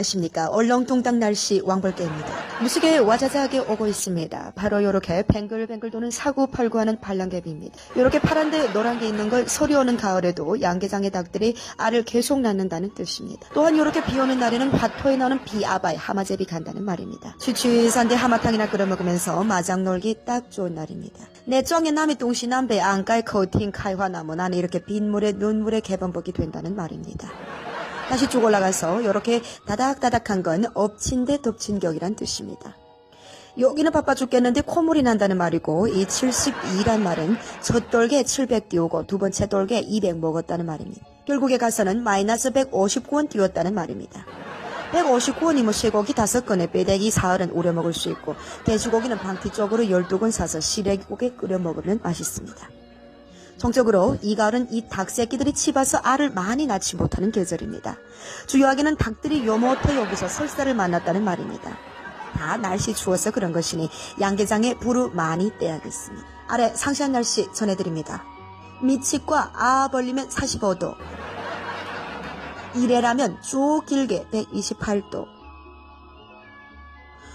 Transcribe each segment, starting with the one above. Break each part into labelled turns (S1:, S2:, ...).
S1: 안녕하십니까. 얼렁뚱땅 날씨 왕벌개입니다. 무지개 와자자하게 오고 있습니다. 바로 요렇게 뱅글뱅글 도는 사구팔구 하는 반란개비입니다. 요렇게 파란 데 노란 게 있는 걸 소리 오는 가을에도 양계장의 닭들이 알을 계속 낳는다는 뜻입니다. 또한 요렇게 비 오는 날에는 화토에 나오는 비아바이 하마제비 간다는 말입니다. 추추산데 하마탕이나 끓여 먹으면서 마장 놀기 딱 좋은 날입니다. 내 쩡에 남이 똥시 남배 안가의 코팅 카이화 나무 나는 이렇게 빗물에 눈물에 개범벅이 된다는 말입니다. 다시 쭉 올라가서 이렇게 다닥다닥한 건 엎친 데 덮친 격이란 뜻입니다. 여기는 바빠 죽겠는데 콧물이 난다는 말이고 이 72란 말은 첫 돌게 700 띄우고 두 번째 돌게 200 먹었다는 말입니다. 결국에 가서는 마이너스 159원 띄웠다는 말입니다. 159원이면 쇠고기 5건에 빼대기 사흘은 우려 먹을 수 있고 돼지고기는 방티 쪽으로 12건 사서 시래기국에 끓여 먹으면 맛있습니다. 정적으로 이 가을은 이 닭새끼들이 치봐서 알을 많이 낳지 못하는 계절입니다. 주요하게는 닭들이 요모터 여기서 설사를 만났다는 말입니다. 다 날씨 추워서 그런 것이니 양계장에 불을 많이 떼야겠습니다. 아래 상시한 날씨 전해드립니다. 밑집과 아 벌리면 45도, 이래라면 쭉 길게 128도,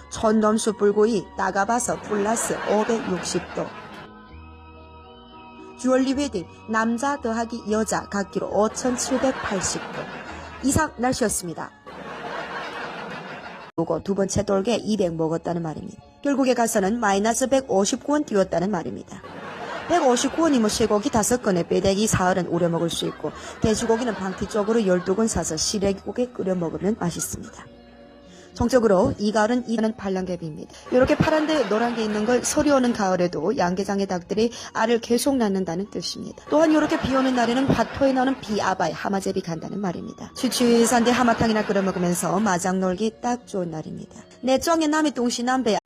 S1: 천넘수 불고이 나가봐서 플러스 560도, 주얼리 웨딩 남자 더하기 여자 각기로 5,780도 이상 날씨였습니다. 보고 두 번째 돌게 200 먹었다는 말입니다. 결국에 가서는 마이너스 159원 띄웠다는 말입니다. 159원이면 쇠고기 5건에 빼대기 사흘은 우려 먹을 수 있고 돼지고기는 방티 쪽으로 12건 사서 시래기국에 끓여 먹으면 맛있습니다. 정적으로 이 가을은 이는 반란개비입니다. 이렇게 파란 데 노란 게 있는 걸 소리 오는 가을에도 양계장의 닭들이 알을 계속 낳는다는 뜻입니다. 또한 이렇게 비 오는 날에는 화토에 나오는 비아바이 하마제비 간다는 말입니다. 추추산데 하마탕이나 끓여 먹으면서 마장 놀기 딱 좋은 날입니다. 내 쩡에 남이 똥시 남배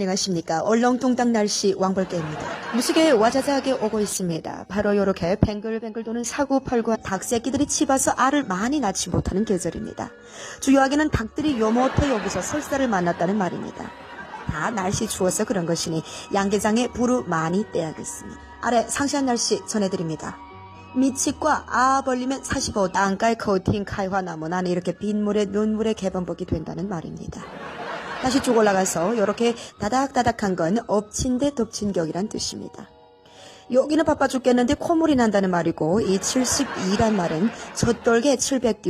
S1: 안녕하십니까. 얼렁뚱땅 날씨 왕벌개입니다. 무지개 와자자하게 오고 있습니다. 바로 요렇게 뱅글뱅글 도는 사구팔구 닭새끼들이 치봐서 알을 많이 낳지 못하는 계절입니다. 주요하게는 닭들이 요모터 여기서 설사를 만났다는 말입니다. 다 날씨 추워서 그런 것이니 양계장에 불을 많이 떼야겠습니다. 아래 상시한 날씨 전해드립니다. 밑집과 아 벌리면 45 땅가의 코팅 카이화 나무 나는 이렇게 빗물에 눈물에 개범벅이 된다는 말입니다. 다시 쭉 올라가서 이렇게 다닥다닥한 건 엎친 데 덮친 격이란 뜻입니다. 여기는 바빠 죽겠는데 콧물이 난다는 말이고 이 72란 말은 첫 돌게 700 띄우